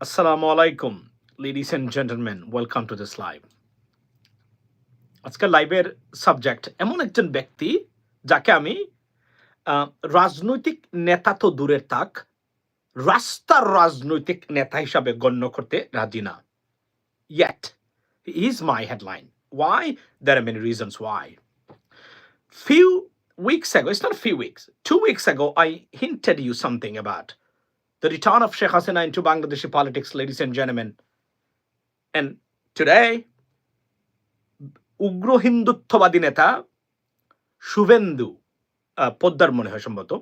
আসসালামু আলাইকুম ladies and gentleman welcome to this live আজকের লাইভের সাবজেক্ট এমন একজন ব্যক্তি যাকে আমি আহ, রাজনৈতিক নেতা তো দূরের থাক রাস্তার রাজনৈতিক নেতা হিসাবে গণ্য করতে রাজি না yet he is my headline why there are many reasons why few weeks ago it's not a few weeks two weeks ago i hinted you something about the return of Sheikh Hasina into Bangladeshi politics, ladies and gentlemen. And today, উগ্র হিন্দুত্ববাদী নেতা শুভেন্দু আহ, পোদ্দার মনে হয় সম্ভবত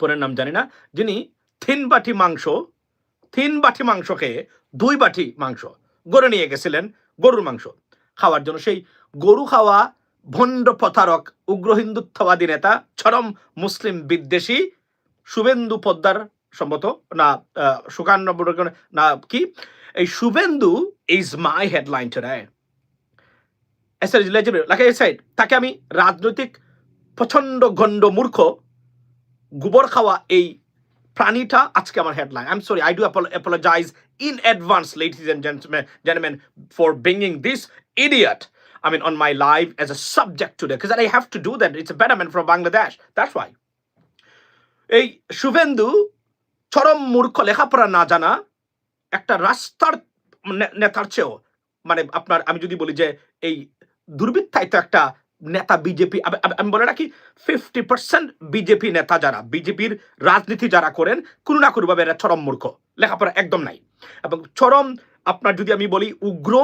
পরের নাম জানি না যিনি তিন বাটি মাংস তিন বাটি মাংস খেয়ে দুই বাটি মাংস গরু নিয়ে গেছিলেন গরুর মাংস খাওয়ার জন্য সেই গরু খাওয়া ভণ্ড প্রতারক উগ্র হিন্দুত্ববাদী নেতা চরম মুসলিম বিদ্বেষী শুভেন্দু পোদ্দার সম্ভবত, না বড়- না, কি? এই Suvendu is my headline I তাকে আমি রাজনৈতিক প্রচণ্ড গণ্ড মূর্খ, গোবর খাওয়া এই প্রাণীটা আজকে আমার headline I am sorry I do apologize in advance ladies gentleman for bringing this idiot, I mean, on my live as a subject today because I have to do that. It's a betterment for Bangladesh. That's why. এই শুভেন্দু চরম মূর্খ লেখাপড়া না জানা একটা রাস্তার নেতার চেয়েও মানে আপনার আমি যদি বলি যে এই দুর্বৃত্তায়িত একটা নেতা বিজেপি, আমি বলে রাখি ফিফটি পার্সেন্ট বিজেপি নেতা যারা, বিজেপির রাজনীতি যারা করেন, কোনো না কোনোভাবে এরা চরম মূর্খ, লেখাপড়া একদম নাই। এবং চরম, আপনার যদি আমি বলি উগ্র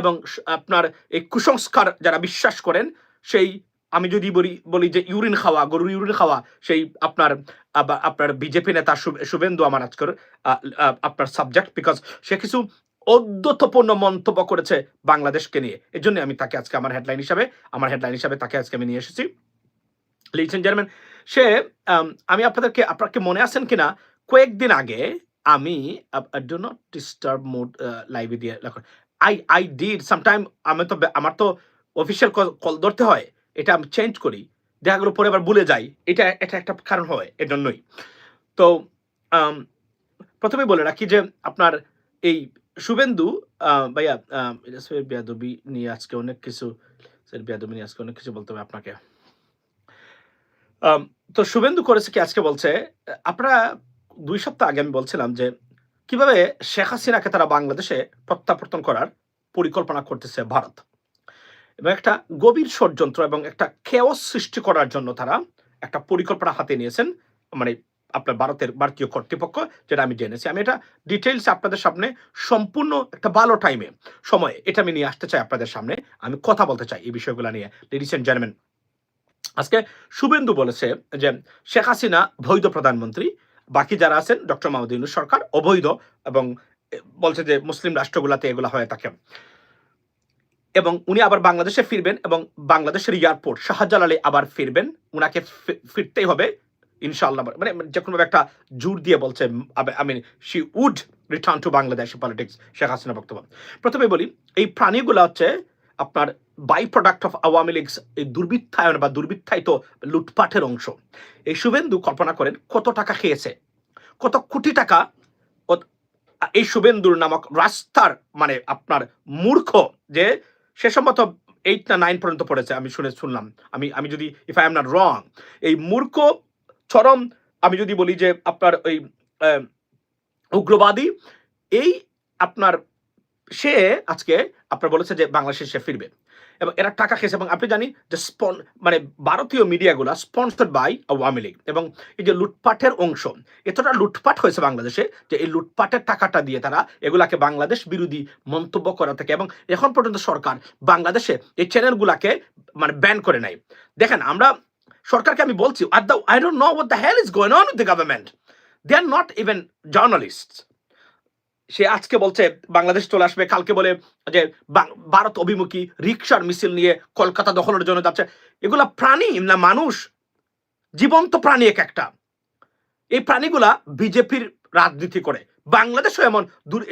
এবং আপনার এই কুসংস্কার যারা বিশ্বাস করেন, সেই আমি যদি বলি বলি যে ইউরিন খাওয়া গরুর ইউরিন খাওয়া সেই আপনার আপনার বিজেপি নেতা শুভেন্দু আমার আজকের আপনার সাবজেক্ট বিকজ সে কিছু অদ্যতপূর্ণ মন্তব্য করেছে বাংলাদেশকে নিয়ে। এই জন্য আমি তাকে আজকে আমার হেডলাইন হিসাবে আমার হেডলাইন হিসাবে তাকে আজকে আমি নিয়ে এসেছি। লিখছেন জার্মান সে আম, আপনাদেরকে আপনাকে মনে আছেন কিনা? কয়েকদিন আগে আমি ডু নট ডিস্টার্ব মোড লাইভে দিয়ে আই আই ডিড সামটাইম আমি তো আমার তো অফিসিয়াল কল ধরতে হয়। এটা আমি চেঞ্জ করি, দেখা গেলো পরে আবার ভুলে যাই, এটা এটা একটা কারণ হয় এর জন্যই তো প্রথমে বলে রাখি যে আপনার এই শুভেন্দু ভাইয়া বেয়াদবি নিয়ে আজকে অনেক কিছু বেয়াদবি নিয়ে আজকে অনেক কিছু বলতে হবে আপনাকে। তো শুভেন্দু করেছে কি আজকে বলছে, আপনারা দুই সপ্তাহ আগে আমি বলছিলাম যে কীভাবে শেখ হাসিনাকে তারা বাংলাদেশে প্রত্যাবর্তন করার পরিকল্পনা করতেছে ভারত। এবং একটা গভীর ষড়যন্ত্র এবং একটা কেওস সৃষ্টি করার জন্য তারা একটা পরিকল্পনা হাতে নিয়েছেন মানে আপনার ভারতের ভারতীয় কর্তৃপক্ষ, যেটা আমি জেনেছি। আমি এটা ডিটেলস আপনাদের সামনে সম্পূর্ণ একটা ভালো টাইমে সময়, এটা আমি নিয়ে আসতে চাই আপনাদের সামনে। আমি কথা বলতে চাই এই বিষয়গুলো নিয়ে। লেডিস এন্ড জেন্টলম্যান আজকে শুভেন্দু বলেছে যে, শেখ হাসিনা বৈধ প্রধানমন্ত্রী, বাকি যারা আছেন, ডক্টর মাহমুদ ইউনুস সরকার, অবৈধ এবং বলছে যে, মুসলিম রাষ্ট্রগুলাতে এগুলো হয়ে থাকে এবং উনি আবার বাংলাদেশে ফিরবেন এবং বাংলাদেশের এয়ারপোর্ট শাহজালালে আবার ফিরবেন। উনাকে ফিরতেই হবে, ইনশাআল্লাহ। মানে যে কোনোভাবে একটা জোর দিয়ে বলছে I mean she would return to Bangladesh politics Sheikh Hasina বক্তব্য। প্রথমে বলি, এই প্রাণীগুলো হচ্ছে আপনার বাই প্রোডাক্ট অফ আওয়ামী এই দুর্বৃত্তায়ন বা দুর্বৃত্তায়িত লুটপাটের অংশ। এই শুভেন্দু কল্পনা করেন কত টাকা খেয়েছে, কত কোটি টাকা এই শুভেন্দুর নামক রাস্তার মানে আপনার মূর্খ যে সে সম্ভবত এইট না নাইন পর্যন্ত পড়েছে, আমি শুনে শুনলাম। আমি আমি যদি if I am not wrong এই মূর্খ চরম, আমি যদি বলি যে আপনার ওই উগ্রবাদী, এই আপনার, সে আজকে আপনার বলেছে যে বাংলাদেশে সে ফিরবে। এবং এরা টাকা খেয়েছে এবং আপনি জানি যে স্পন মানে ভারতীয় মিডিয়াগুলো স্পন্সার্ড বাই আওয়ামী লীগ এবং এই যে লুটপাটের অংশ, এতটা লুটপাট হয়েছে বাংলাদেশে যে এই লুটপাটের টাকাটা দিয়ে তারা এগুলাকে বাংলাদেশ বিরোধী মন্তব্য করা থাকে এবং এখন পর্যন্ত সরকার বাংলাদেশে এই চ্যানেলগুলাকে মানে ব্যান করে নাই। দেখেন, আমরা সরকারকে আমি বলছি I don't know what the hell is going on with the government they are not even journalist সে আজকে বলছে, বাংলাদেশ চলে আসবে, কালকে বলে যে ভারত অভিমুখী রিক্সার মিছিল নিয়ে কলকাতা দখলের জন্য যাচ্ছে। এগুলা প্রাণী না মানুষ? জীবন্ত প্রাণী এক একটা। এই প্রাণীগুলা বিজেপির রাজনীতি করে। বাংলাদেশও এমন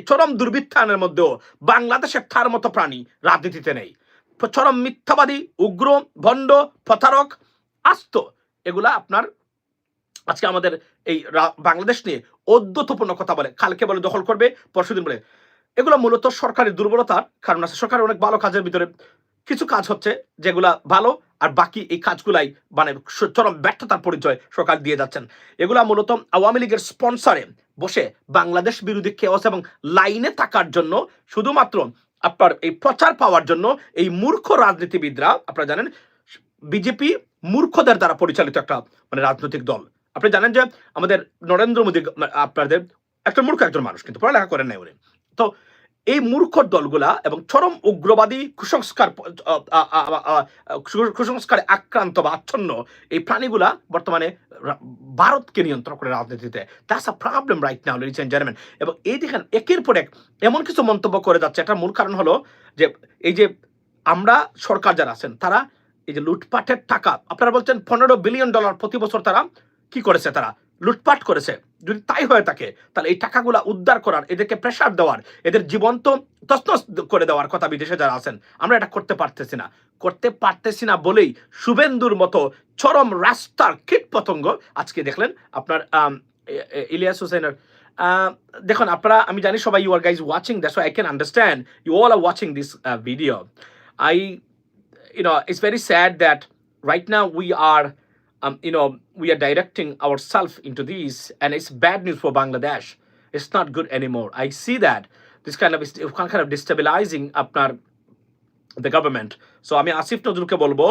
চরম দুর্বৃত্তায়নের মধ্যেও বাংলাদেশের তার মতো প্রাণী রাজনীতিতে নেই। চরম মিথ্যাবাদী, উগ্র, ভণ্ড, প্রতারক, আস্ত। এগুলা আপনার আজকে আমাদের এই বাংলাদেশ নিয়ে অদ্যতপূর্ণ কথা বলে, কালকে বলে দখল করবে পরশুদিন বলে। এগুলো মূলত সরকারের দুর্বলতার কারণ আছে। সরকারের অনেক ভালো কাজের ভিতরে কিছু কাজ হচ্ছে যেগুলা ভালো, আর বাকি এই কাজগুলাই মানে চরম ব্যর্থতার পরিচয় সরকার দিয়ে যাচ্ছেন। এগুলা মূলত আওয়ামী লীগের স্পন্সরে বসে বাংলাদেশ বিরোধী কেওয়াস এবং লাইনে থাকার জন্য, শুধুমাত্র আপনার এই প্রচার পাওয়ার জন্য এই মূর্খ রাজনীতিবিদরা, আপনারা জানেন, বিজেপি মূর্খদের দ্বারা পরিচালিত একটা মানে রাজনৈতিক দল। আপনি জানেন যে আমাদের নরেন্দ্র মোদী আপনাদের একটা মূর্খ একজন মানুষ, কিন্তু পড়ালেখা করেন নাই উনি। তো এই মূর্খ দলগুলা এবং চরম উগ্রবাদী কুসংস্কার কুসংস্কারে আক্রান্ত বা আচ্ছন্ন এই প্রাণীগুলা বর্তমানে ভারতকে নিয়ন্ত্রণ করে রাজনীতিতে। That's a problem right now ladies and gentleman এবং এই দেখেন, একের পর এক এমন কিছু মন্তব্য করে যাচ্ছে। একটা মূল কারণ হলো যে, এই যে আমরা সরকার যারা আছেন, তারা এই যে লুটপাটের টাকা, আপনারা বলছেন পনেরো বিলিয়ন ডলার প্রতি বছর তারা কি করেছে তারা? লুটপাট করেছে। যদি তাই হয়ে থাকে তাহলে এই টাকাগুলা উদ্ধার করার এদেরকে প্রেসার দেওয়ার এদের জীবন্ত তসনস করে দেওয়ার কথা বিদেশে যারা আছেন আমরা এটা করতে পারতেছি না। করতে পারতেছি না বলেই শুভেন্দুর মতো চরম রাস্তার কীট পতঙ্গ আজকে দেখলেন আপনার ইলিয়াস হোসেনের। দেখুন আপনারা আমি জানি সবাই you are guys watching that's I can understand you all are watching this video I you know, it's very sad that right now we are, um, you know, we are directing ourselves into these, and it's bad news for Bangladesh. It's not good anymore. I see that this kind of is kind of destabilizing আপনার the government. So আমি আসিফ নজরুলকে বলবো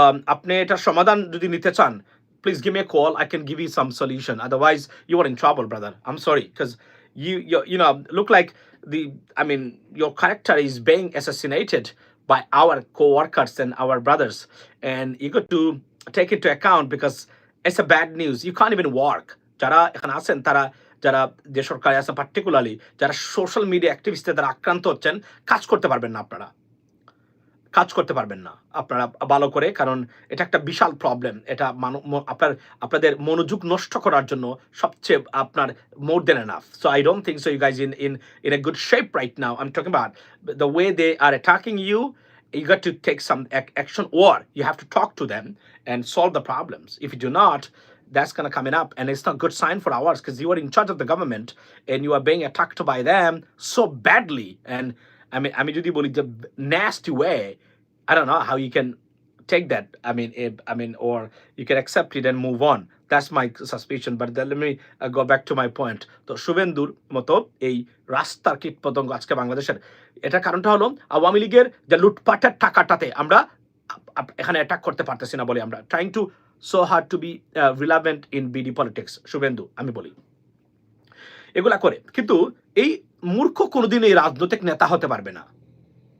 um, আপনি এটার সমাধান যদি নিতে চান please give me a call. I can give you some solution. Otherwise, you are in trouble, brother. I'm sorry because you you you know look like the I mean your character is being assassinated by our co-workers and our brothers, and you got to take it to account because it's a bad news. You can't even work. যারা এখানে আছেন, তারা, যারা যে সরকারে আছেন particularly যারা social media অ্যাক্টিভিস্টদের দ্বারা আক্রান্ত হচ্ছেন, কাজ করতে পারবেন না আপনারা। কাজ করতে পারবেন না। আপনারা ভালো করে, কারণ এটা একটা বিশাল প্রবলেম এটা আপনার, আপনাদের মনোযোগ নষ্ট করার জন্য সবচেয়ে আপনার more than enough so I don't think so you guys in in in a good shape right now I am talking about the way they are attacking you you got to take some ac- action or you have to talk to them and solve the problems if you do not that's going to coming up and it's not a good sign for ours because you are in charge of the government and you are being attacked by them so badly and i mean i mean যদি বলি the nasty way i don't know how you can take that i mean if, i mean or you can accept it and move on Suspicion but then let me uh, go back to my point. তো শুভেন্দুর মতো এই রাস্তার কীট পতঙ্গ আজকে বাংলাদেশের এটার কারণটা হলো আওয়ামী লীগের যে লুটপাটের টাকাটাতে আমরা এখানে অ্যাটাক করতে পারতেছি না বলে আমরা trying to so hard to be relevant in BD politics Suvendu আমি বলি। এগুলা করে কিন্তু এই মূর্খ কোনোদিন এই রাজনৈতিক নেতা হতে পারবে না।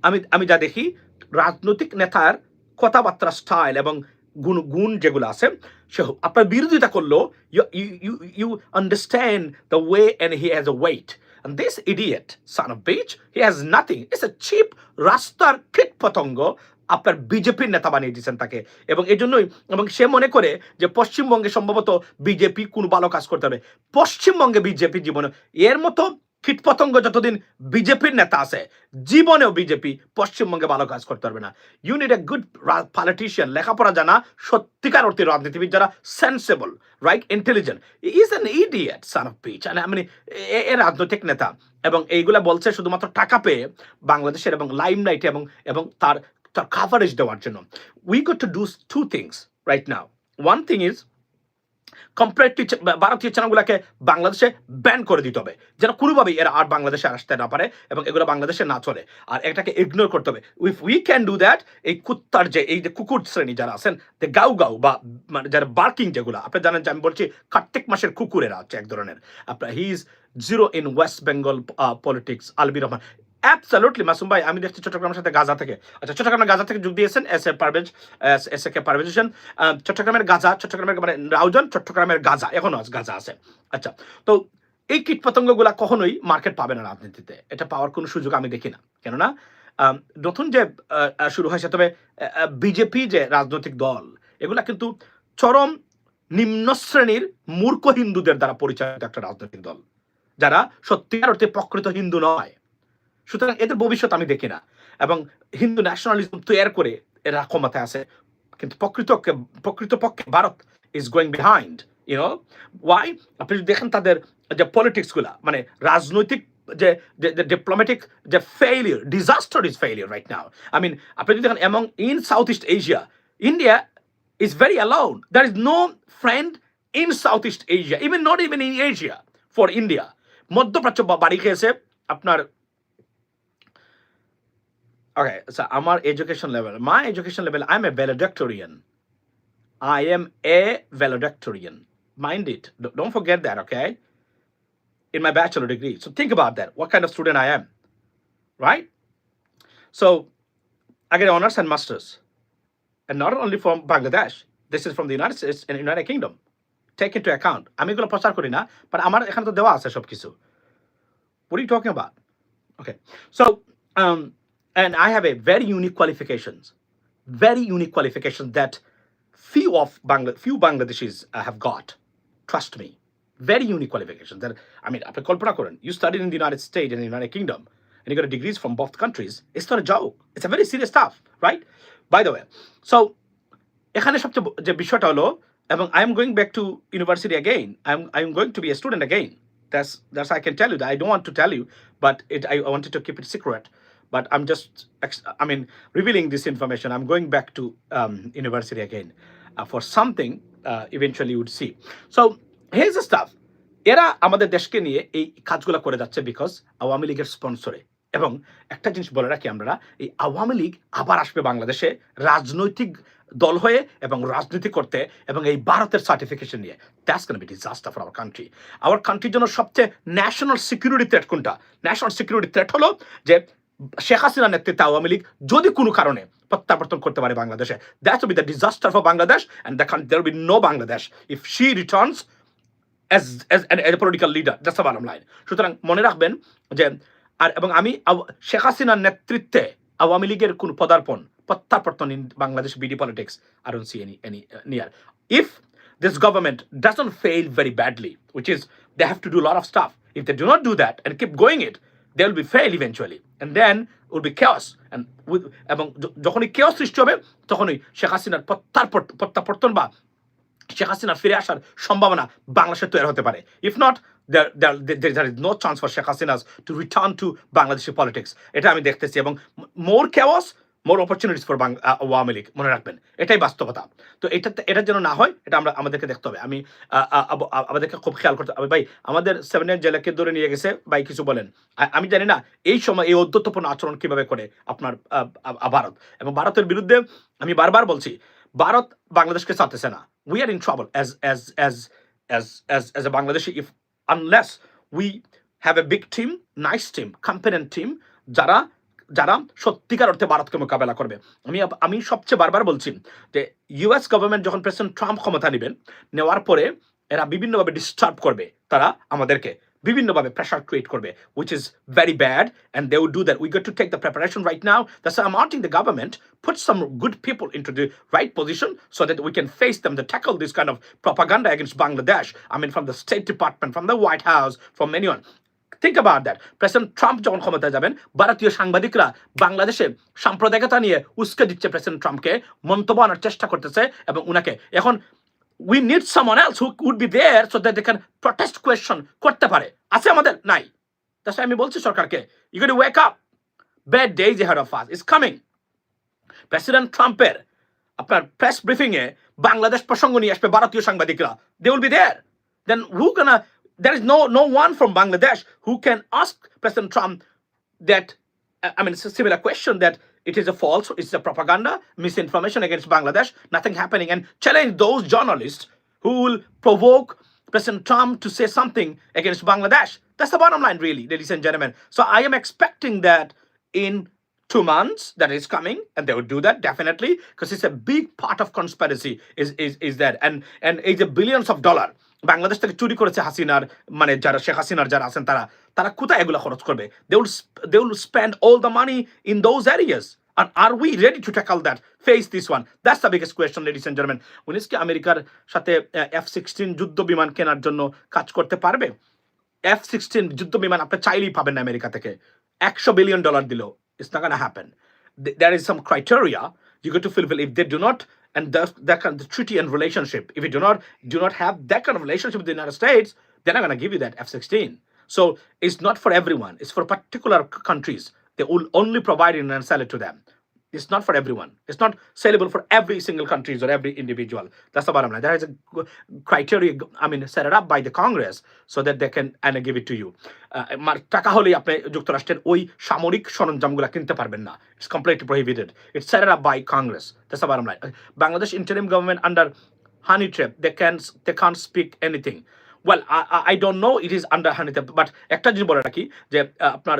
আমি আমি যা দেখি রাজনৈতিক নেতার কথাবার্তা স্টাইল এবং গুণ গুণ যেগুলো আছে সে আপনার বিরোধিতা করলেও you you understand the way and he has a weight And this idiot, son of bitch, he has nothing. It's a cheap রাস্তার কীট পতঙ্গ আপনার বিজেপির নেতা বানিয়ে দিয়েছেন তাকে। এবং এই জন্যই এবং সে মনে করে যে পশ্চিমবঙ্গে সম্ভবত বিজেপি কোন ভালো কাজ করতে হবে পশ্চিমবঙ্গে বিজেপি জীবনে এর মতো কীটপতঙ্গ যতদিন বিজেপির নেতা আছে, জীবনেও বিজেপি পশ্চিমবঙ্গে ভালো কাজ করতে পারবে না। You need a good politician লেখাপড়া জানা সত্যিকার অর্থে রাজনীতিবিদ যারা sensible right intelligent is an idiot son of bitch মানে এ- এ রাজনৈতিক নেতা। এবং এইগুলা বলছে শুধুমাত্র টাকা পেয়ে বাংলাদেশের এবং লাইমলাইটে এবং এবং তার তার কাভারেজ দেওয়ার জন্য। We got to do two things right now one thing is comparative ভারতীয় চ্যানেলগুলোকে বাংলাদেশে ব্যান করে দিতে হবে। যেন কোনোভাবেই এরা আর বাংলাদেশে আসতে না পারে এবং এগুলো বাংলাদেশে না চলে। আর এটাকে ইগনোর করতে হবে। If we can do that এই কুত্তার যে, এই যে কুকুর শ্রেণি যারা আছেন যে গাউ গাউ বা মানে যারা বার্কিং যেগুলো, আপনি জানেন যে আমি বলছি কার্তিক মাসের কুকুরেরা আছে এক ধরনের। আপনার he is zero in West Bengal politics Albi Rahman. Absolutely Masum ভাই, আমি দেখছি চট্টগ্রামের সাথে গাজা থেকে। আচ্ছা চট্টগ্রামের গাজা থেকে যোগ দিয়েছেন S A Parvez S A K Parvez Hossain চট্টগ্রামের গাজা, চট্টগ্রামের মানে রাউজান, চট্টগ্রামের গাজা, এখনও আছে গাজা আছে। আচ্ছা তো এই কীট পতঙ্গগুলা কখনোই মার্কেট পাবে না রাজনীতিতে। এটা পাওয়ার কোনো সুযোগ আমি দেখি না। কেননা নতুন যে শুরু হয়েছে, তবে বিজেপি যে রাজনৈতিক দল, এগুলা কিন্তু চরম নিম্ন শ্রেণির মূর্খ হিন্দুদের দ্বারা পরিচালিত একটা রাজনৈতিক দল, যারা সত্যিকার অর্থে প্রকৃত হিন্দু নয়। সুতরাং এদের ভবিষ্যৎ আমি দেখি না। এবং হিন্দু ন্যাশনালিজম তৈরি করে এরা ক্ষমতায় আছে। কিন্তু প্রকৃত প্রকৃতপক্ষে Bharat is going behind you know why আপনি যদি দেখেন তাদের যে পলিটিক্সগুলা মানে রাজনৈতিক যে ডিপ্লোম্যাটিক যে failure disaster is failure right now I mean আপনি যদি দেখেন among in South East Asia India is very allowed there is no friend in South East Asia even not even in Asia for India মধ্যপ্রাচ্য বাড়ি খেয়েছে, আপনার Okay, so আমার education level, my education level, I'm a valedictorian. I am a valedictorian. Mind it. D- Don't forget that, okay? In my bachelor degree. So think about that. What kind of student I am, right? So I get honors and masters, and not only from Bangladesh. This is from the United States and United Kingdom. Take into account. আমি এগুলো প্রচার করি না, but আমার এখানে তো দেওয়া আছে সব কিছু। What are you talking about? Okay, so um, and I have a very unique qualifications, very unique qualifications that few of Bangla, few Bangladeshis uh, have got. Trust me, very unique qualifications. That I mean, আপনি কল্পনা করেন, you studied in the United States and the United Kingdom, and you got degrees from both countries. It's not a joke. It's a very serious stuff, right? By the way, so এখানে সবচেয়ে ব- যে বিষয়টা হলো এবং I am going back to university again I am I am going to be a student again that's that's I can tell you I don't want to tell you but it I wanted to keep it secret but I'm just, I mean, revealing this information. I'm going back to um, university again uh, for something uh, eventually you see. So here's the stuff. এরা আমাদের দেশকে নিয়ে এই কাজগুলো করে যাচ্ছে because Awami লীগের স্পন্সরে এবং একটা জিনিস বলে রাখি আমরা এই আওয়ামী লীগ আবার আসবে বাংলাদেশে রাজনৈতিক দল হয়ে এবং রাজনীতি করতে এবং এই ভারতের সার্টিফিকেশন নিয়ে that's can be disaster for our country our কান্ট্রির জন্য সবচেয়ে ন্যাশনাল সিকিউরিটি থ্রেট কোনটা ন্যাশনাল সিকিউরিটি থ্রেট হলো যে শেখ হাসিনার নেতৃত্বে আওয়ামী লীগ যদি কোনো কারণে প্রত্যাবর্তন করতে পারে বাংলাদেশে that will be the disaster for Bangladesh and the there will be no Bangladesh if she returns as as a political leader that's the bottom line সুতরাং মনে রাখবেন যে আর এবং আমি শেখ হাসিনার নেতৃত্বে আওয়ামী লীগের কোন পদার্পণ প্রত্যাবর্তন in Bangladesh BD politics I don't see any any near if this government doesn't fail very badly, which is they have to do a lot of stuff. If they do not do that and keep going it, they will be fail eventually and then will be chaos. এবং যখনই chaos সৃষ্টি হবে, তখনই শেখ হাসিনার প্রত্যার্পণ প্রত্যাবর্তন বা শেখ হাসিনা ফিরে আসার সম্ভাবনা বাংলাদেশে তৈরি হতে পারে। If not there is no chance for Sheikh Hasina's to return to Bangladeshi politics এটা আমি দেখতেছি এবং more chaos more opportunities for Awami League মনে রাখবেন। এটাই বাস্তবতা। তো এটা এটা যেন না হয়, এটা আমরা আমাদেরকে দেখতে হবে। আমি আমাদেরকে খুব খেয়াল করতে হবে ভাই, আমাদের সেভেনের জেলাকে ধরে নিয়ে গেছে ভাই, কিছু বলেন। আমি জানি না, এই সময় এই অধ্যত্বপূর্ণ আচরণ কীভাবে করে আপনার ভারত। এবং ভারতের বিরুদ্ধে আমি বারবার বলছি, ভারত বাংলাদেশকে চাচ্ছে না। We are in trouble as as as as as as a Bangladeshi if unless we have a big team nice team competent team যারা যারা সত্যিকার অর্থে ভারতকে মোকাবেলা করবে আমি আমি সবচেয়ে বারবার বলছি যে ইউএস গভর্নমেন্ট যখন প্রেসিডেন্ট ট্রাম্প ক্ষমতা নেবেন নেওয়ার পরে এরা বিভিন্নভাবে ডিস্টার্ব করবে তারা আমাদেরকে বিভিন্নভাবে প্রেশার ক্রিয়েট করবে which is very bad and they would do that we get to take the preparation right now that's I'm urging the government put some good people into the right position so that we can face them to tackle this kind of propaganda against Bangladesh. I mean, from the State Department, from the White House, from anyone. Think about that president Trump যখন ক্ষমতায় যাবেন, ভারতীয় সাংবাদিকরা বাংলাদেশে সাম্প্রদায়িকতা নিয়ে উস্কে দিচ্ছে president ট্রাম্পকে মন্তব্য আনার চেষ্টা করতেছে এবং উনাকে। এখন we need someone else who would be there so that they can protest question করতে পারে। আছে আমাদের? নাই। তাছাড়া আমি বলছি সরকারকে you can wake up bad days head of us is coming president ট্রাম্পের আপনার প্রেস ব্রিফিং এ বাংলাদেশ প্রসঙ্গ নিয়ে আসবে ভারতীয় সাংবাদিকরা। They will be there then who can there is no no one from Bangladesh who can ask President Trump that uh, I mean it's a similar question that it is a false, it's a propaganda, misinformation against Bangladesh, nothing happening, and challenge those journalists who will provoke President Trump to say something against Bangladesh. That's the bottom line, really, ladies and gentlemen. So I am expecting that in two months that is coming and they would do that definitely because it's a big part of conspiracy is is is that and and it's a billions of dollar Bangladesh থেকে চুরি করেছে হাসিনার মানে যারা শেখ হাসিনার যারা আছেন তারা তারা কোথায় এগুলো খরচ করবে? They will they will spend all the money in those areas are are we ready to tackle that face this one that's the biggest question ladies and gentleman উনিশ কি আমেরিকার সাথে এফ সিক্সটিন যুদ্ধ বিমান কেনার জন্য কাজ করতে পারবে? এফ সিক্সটিন যুদ্ধ বিমান আপনি চাইলেই পাবেন না আমেরিকা থেকে। একশো বিলিয়ন ডলার দিলেও। It's not gonna happen there is some criteria you got to fulfill. If they do not and that, that kind of treaty and relationship if you do not do not have that kind of relationship with the united states they're not going to give you that F 16. So it's not for everyone, it's for particular countries. They will only provide it and sell it to them. It's not for everyone. It's not sellable for every single countries or every individual. That's the bottom line. There is a criteria, I mean, set it up by the Congress so that they can and give it to you. Uh, টাকা হলেই আপনি যুক্তরাষ্ট্রের ওই সামরিক সরঞ্জামগুলো কিনতে পারবেন না it's completely prohibited it's set up by Congress that's the bottom line Bangladesh interim government under honey trap they can they can't speak anything well I don't know it is under honey trap but একটা জিনিস বলে রাখি যে আপনার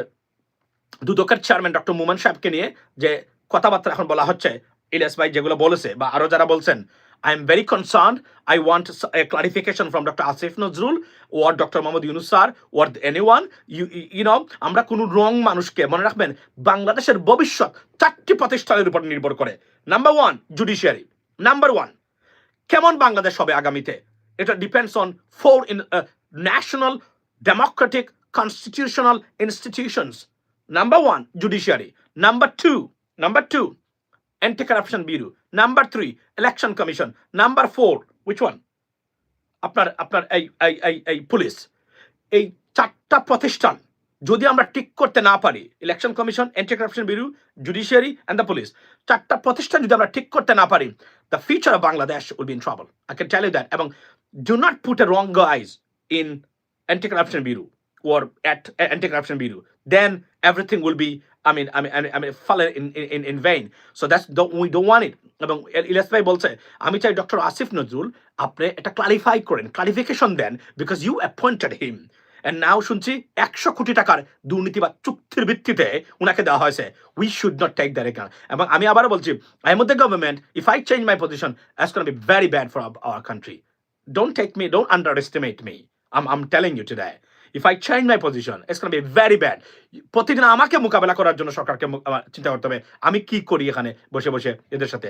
দুদকের chairman doctor মুমান সাহেবকে নিয়ে যে কথাবার্তা এখন বলা হচ্ছে। ইলিয়াস ভাই যেগুলো বলেছে বা আরও যারা বলছেন I'm very concern I want a clarification from doctor Asif Nazrul or doctor Mohammad Yunus sir or any one you you know আমরা কোনো রং মানুষকে মনে রাখবেন, বাংলাদেশের ভবিষ্যৎ চারটি প্রতিষ্ঠানের উপর নির্ভর করে। Number one judiciary number one কেমন বাংলাদেশ হবে আগামীতে? এটা depends on four in national democratic constitutional institutions number one judiciary number two number two anti corruption bureau number three election commission number four which one আপনার আপনার এই এই এই এই পুলিশ এই চারটা প্রতিষ্ঠান যদি আমরা ঠিক করতে না পারি election commission anti corruption bureau judiciary and the police চারটা প্রতিষ্ঠান যদি আমরা ঠিক করতে না পারি the future of Bangladesh will be in trouble I can tell you that এবং do not put a wrong guys in anti corruption bureau or at anti-corruption bureau, then everything will be, I mean, I mean, I mean, I mean fallen in, in, in vain. So that's don't, we don't want it. এবং ইলিয়াস ভাই বলছে আমি চাই doctor Asif Nazrul আপনি এটা clarify করেন clarification then because you appointed him and now শুনছি একশো কোটি টাকার দুর্নীতি বা চুক্তির ভিত্তিতে উনাকে দেওয়া হয়েছে we should not take that account এবং আমি আবারও বলছি I'm the government if I change my position as can be very bad for our country don't take me, don't underestimate me. I'm, I'm telling you today. If I change my position, it's going to be very bad. প্রতিদিন আমাকে মোকাবেলা করার জন্য সরকারকে চিন্তা করতে হবে আমি কি করি এখানে বসে বসে এদের সাথে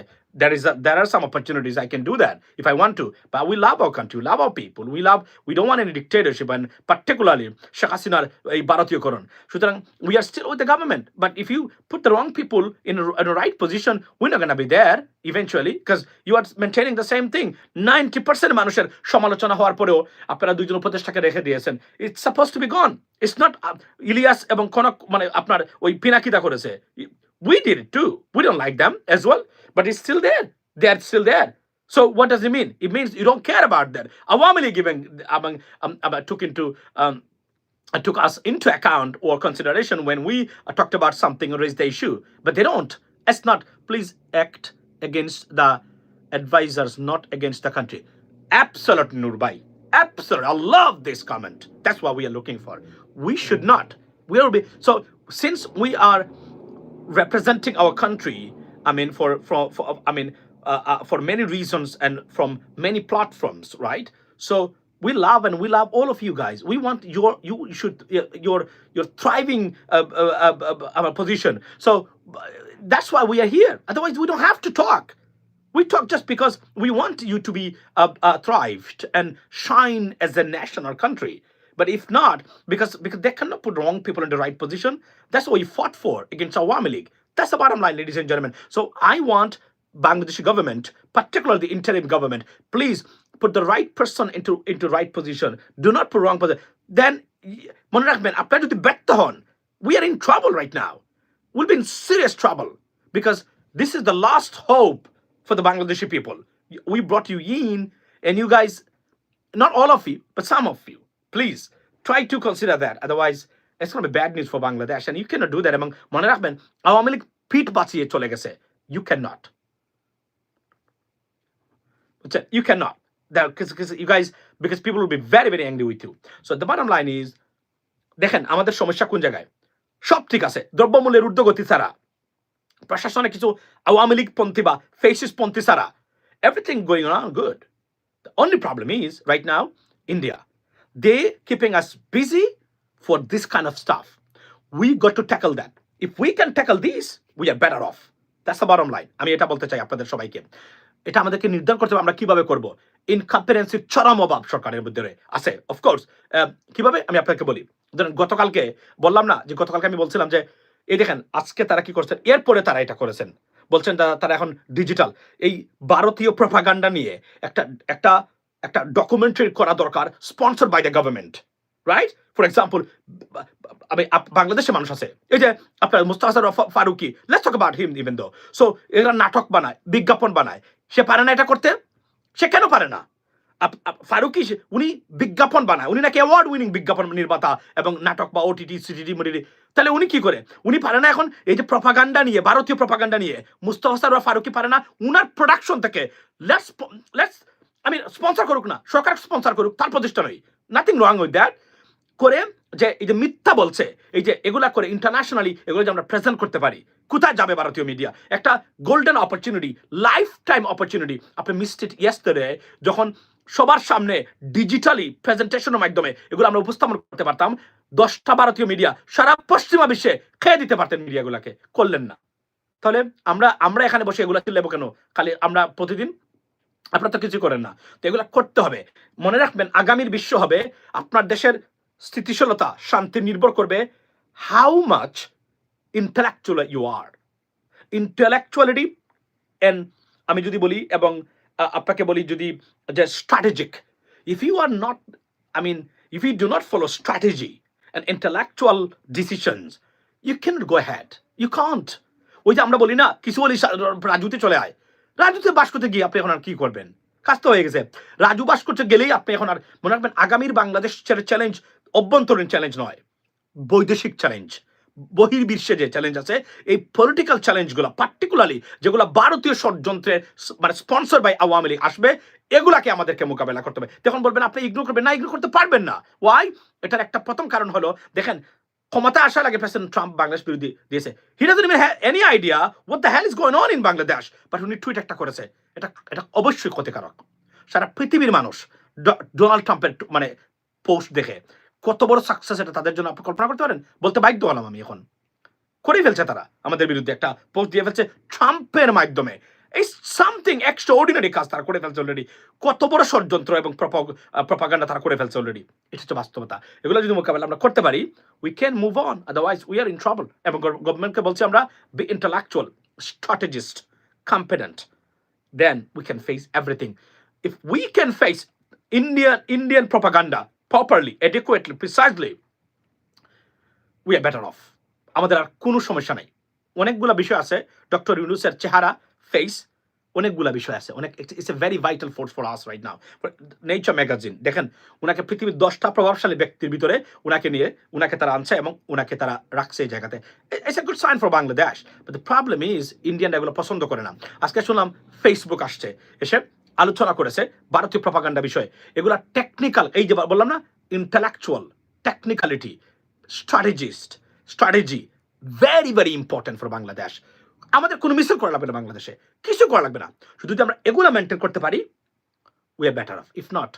is a, there are some opportunities I can do that if I want to but we love our country we love our people we love we don't want any dictatorship particularly Sheikh হাসিনার এই ভারতীয়করণ সুতরাং still with the government but if you put the wrong people in a, in a right position we're not going to be there eventually because you are maintaining the same thing 90% মানুষের সমালোচনা হওয়ার পরেও আপনারা দুইজন উপদেষ্টাকে রেখে দিয়েছেন it's suppose to be gone it's not Ilias এবং কনক মানে আপনার ওই পিনাকিদা করেছে we did it too we don't like them as well but it's still there they are still there so what does it mean it means you don't care about that awami league even um, um, um, took into um, uh, took us into account or consideration when we uh, talked about something or raised the issue, but they don't. It's not. Please act against the advisors, not against the country. Absolute Nurbai. Absolute. I love this comment. That's what we are looking for. We should not. We will be so since we are representing our country. I mean, for for, for I mean, uh, uh, for many reasons and from many platforms, right? So we love and we love all of you guys. We want your you should your your thriving uh, uh, uh, uh, position. So that's why we are here. Otherwise, we don't have to talk. We talk just because we want you to be thrived and shine as a national country. But if not, because because they cannot put wrong people in the right position, that's what we fought for against Awami League. That's the bottom line, ladies and gentlemen. So I want Bangladeshi government, particularly the interim government, please put the right person into into right position. Do not put wrong person. Then মনে রাখবেন আপনারা যদি ব্যর্থ হন we are in trouble right now. We'll be in serious trouble because this is the last hope for the Bangladeshi people. We brought you in, and you guys, not all of you, but some of you, please try to consider that. Otherwise, it's going to be bad news for Bangladesh, and you cannot do that. এবং মনে রাখবেন আওয়ামী লীগ পিঠ বাঁচিয়ে চলে গেছে you cannot বুঝছেন? you cannot that because you guys because people will be very very angry with you so the bottom line is দেখেন আমাদের সমস্যা কোন জায়গায় সব ঠিক আছে দ্রব্যমূল্যের ঊর্ধ্বগতি ছাড়া প্রশাসনে কিছু আওয়ামী লীগ পন্থী বা ফেসিস পন্থী ছাড়া everything going on good The only problem is right now, India. They keeping us busy for this kind of stuff. We got to tackle that. If we can tackle these, we are better off. That's the bottom line. আমি এটা বলতে চাই আপনাদের সবাইকে এটা আমাদেরকে নির্ধারণ করতে হবে আমরা কীভাবে করব ইনকম্পারেন্সির চরম অভাব সরকারের মধ্যে আছে অফকোর্স কীভাবে আমি আপনাকে বলি ধরেন গতকালকে বললাম না যে গতকালকে আমি বলছিলাম যে এই দেখেন আজকে তারা কি করছেন এরপরে তারা এটা করেছেন বলছেন তারা এখন ডিজিটাল এই ভারতীয় প্রপাগান্ডা নিয়ে একটা একটা একটা ডকুমেন্টারি করা দরকার sponsor by the government right for example আমি আপ- বাংলাদেশে মানুষ আছে। এই যে আপনার Mostofa Farooki let's talk about him even though so এরা নাটক বানায়, বিজ্ঞাপন বানায়। সে পারে না এটা করতে? সে কেন পারে না? ফারুকি উনি বিজ্ঞাপন বানায়। উনি নাকি অ্যাওয়ার্ড উইনিং বিজ্ঞাপন নির্মাতা এবং নাটক বা ওটিটি সিটিটি মুটিটি তাহলে উনি কি করে? উনি পারে না এখন এই যে প্রপাগান্ডা নিয়ে, ভারতীয় প্রপাগান্ডা নিয়ে। মুস্তফা সরোয়ার ফারুকি পারে না, উনার প্রোডাকশন থেকে। লেটস লেটস আমি স্পন্সর করুক না, সরকার স্পন্সর করুক, তার প্রতিষ্ঠান নয়। নাথিং রং উইথ দ্যাট করে যে এই যে মিথ্যা বলছে, এই যে এগুলা করে ইন্টারন্যাশনালি এগুলো যে আমরা প্রেজেন্ট করতে পারি, কোথায় যাবে ভারতীয় মিডিয়া একটা golden opportunity life time opportunity আপনি মিস্টেড ইয়েস্টারডে যখন সবার সামনে ডিজিটালি প্রেজেন্টেশনের মাধ্যমে এগুলো আমরা উপস্থাপন করতে পারতাম, দশটা ভারতীয় মিডিয়া সারা পশ্চিমা বিশ্বে খেয়ে দিতে পারতেন মিডিয়াগুলোকে করলেন না। তাহলে আমরা আমরা এখানে বসে এগুলো চিল্লাবো কেন? খালি আমরা প্রতিদিন আপনারা তো কিছু করেন না। তো এগুলো করতে হবে। মনে রাখবেন, আগামীর বিশ্ব হবে, আপনার দেশের স্থিতিশীলতা, শান্তি নির্ভর করবে how much intellectual you are intellectuality and আমি যদি বলি এবং আপনাকে বলি যদি যে strategic if you are not I mean if you do not follow strategy and intellectual decisions you can go had you can't ওই যে আমরা বলি না, কিছু বলি রাজুতে চলে আয়। রাজুতে বাস করতে গিয়ে আপনি এখন আর কি করবেন? কাজ তো হয়ে গেছে। রাজু বাস করতে গেলেই আপনি এখন আর মনে রাখবেন আগামীর বাংলাদেশ চ্যালেঞ্জ অভ্যন্তরীণ চ্যালেঞ্জ নয়, বৈদেশিক চ্যালেঞ্জ বহির্বিশ্বে যে চ্যালেঞ্জ আছে, এই পলিটিক্যাল চ্যালেঞ্জগুলো পার্টিকুলারলি যেগুলো ভারতীয় ষড়যন্ত্রের মানে স্পন্সর বাই আওয়ামী লীগ আসবে, এগুলাকে আমাদেরকে মোকাবেলা করতে হবে। তখন বলবেন, আপনি ইগনোর করবেন না ইগনোর করতে পারবেন না। ওয়াই এটার একটা প্রথম কারণ হলো, দেখেন ক্ষমতা আসার আগে প্রেসিডেন্ট ট্রাম্প বাংলাদেশ বিরোধী দিয়েছে। He doesn't even have any idea what the hell is going on in Bangladesh but উনি টুইট একটা করেছে। এটা এটা অবশ্যই ক্ষতিকারক। সারা পৃথিবীর মানুষ ডোনাল্ড ট্রাম্পের মানে পোস্ট দেখে কত বড় সাকসেস এটা তাদের জন্য আপনি কল্পনা করতে পারেন? বলতে বাধ্য হলাম আমি এখন। করেই ফেলছে তারা আমাদের বিরুদ্ধে একটা পোস্ট দিয়ে ফেলছে ট্রাম্পের মাধ্যমে। এই সামথিং এক্সট্রা অর্ডিনারি কাজ তারা করে ফেলছে অলরেডি কত বড় ষড়যন্ত্র এবং প্রপাগান্ডা তারা করে ফেলছে অলরেডি এটা হচ্ছে বাস্তবতা। এগুলো যদি মোকাবেলা আমরা করতে পারি we can move on otherwise we are in trouble এবং গভর্নমেন্টকে বলছি আমরা be intellectual strategist competent then we can face everything. If we can face Indian Indian propaganda properly, adequately, precisely, we are better off. আমাদের আর কোনো সমস্যা নাই। অনেকগুলা বিষয় আছে। ডক্টর ইউনুসের চেহারা ফেস অনেকগুলা বিষয় আছে। অনেক it's a very vital force for us right now nature magazine দেখেন ওনাকে পৃথিবীর দশটা প্রভাবশালী ব্যক্তির ভিতরে ওনাকে নিয়ে ওনাকে তারা আনছে এবং ওনাকে তারা রাখছে এই জায়গাতে। It's a good sign for Bangladesh but the problem is Indian এগুলো পছন্দ করে না। আজকে শুনলাম ফেসবুক আসছে, এসে আলোচনা করেছে ভারতীয় প্রপাগান্ডা বিষয়ে। এগুলা টেকনিক্যাল এই যে বললাম না intellectual technicality strategist strategy very very important for Bangladesh আমাদের কোনো মিসল করা লাগবে না বাংলাদেশে। কিছু করা লাগবে না। শুধু যদি আমরা এগুলো মেনটেন করতে পারি we are better off if not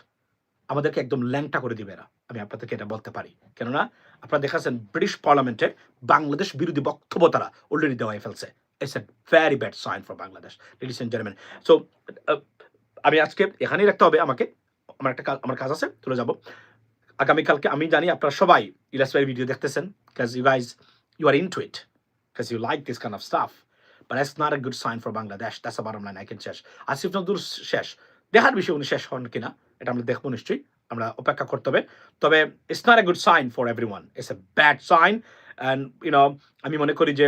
আমাদেরকে একদম ল্যাংটা করে দিবে এরা। আমি আপনাদেরকে এটা বলতে পারি। কেননা, আপনারা দেখাচ্ছেন ব্রিটিশ পার্লামেন্টে বাংলাদেশ বিরোধী বক্তব্য তারা অলরেডি দেওয়াই ফেলছে। It's a very bad sign for Bangladesh ladies and gentleman so আমি আজকে এখানেই রাখতে হবে আমাকে। আমার একটা কাজ, আমার কাজ আছে, চলে যাব। আগামীকালকে আমি জানি আপনারা সবাই ইলাস্ট্রাই ভিডিও দেখতেছেন cause you guys you are into it cause you like this kind of stuff but that's not a good sign for Bangladesh that's a bottom line I can শেষ আসিফ নজরুল শেষ। দেখার বিষয় উনি শেষ হন কিনা এটা আমরা দেখব নিশ্চয়ই। আমরা অপেক্ষা করতে হবে। তবে it's not a good sign for every one it's a bad sign and you know আমি মনে করি যে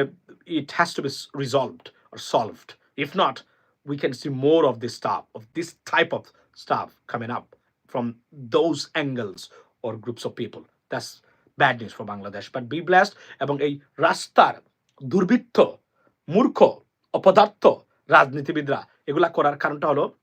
it has to be resolved or solved. If not, we can see more of this stuff, of this type of stuff coming up from those angles or groups of people. That's bad news for Bangladesh. But be blessed. এবং এই রাস্তার দুর্বৃত্ত মূর্খ, অপদার্থ রাজনীতিবিদরা। এগুলা করার কারণটা হলো,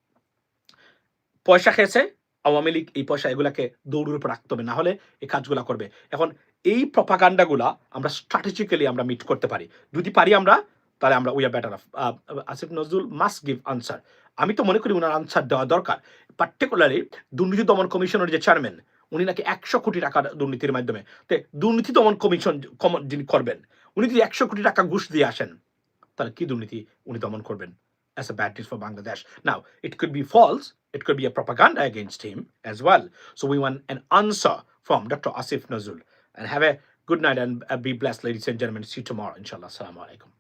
পয়সা খেয়েছে, আওয়ামী লীগ এই পয়সা এগুলাকে দৌড়ের উপর রাখতে হবে না হলে এই কাজগুলা করবে। এখন এই প্রপাগান্ডাগুলা আমরা স্ট্র্যাটেজিক্যালি আমরা মিট করতে পারি। যদি পারি আমরা, তাহলে আমরা we are better off Asif Nazrul must give answer আমি তো মনে করি ওনার আনসার দেওয়া দরকার। পার্টিকুলারলি দুর্নীতি দমন কমিশনের যে চেয়ারম্যান উনি নাকি একশো কোটি টাকা দুর্নীতির মাধ্যমে। তে দুর্নীতি দমন কমিশন, কম- যিনি করবেন, উনি যদি একশো কোটি টাকা ঘুষ দিয়ে আসেন তাহলে কি দুর্নীতি উনি দমন করবেন as a bad news for Bangladesh. Now, it could be false, it could be a propaganda against him as well. So we want an answer from Dr. Asif Nazrul. And have a good night and uh, be blessed, ladies and gentlemen. See you tomorrow, inshallah. Assalamu alaikum.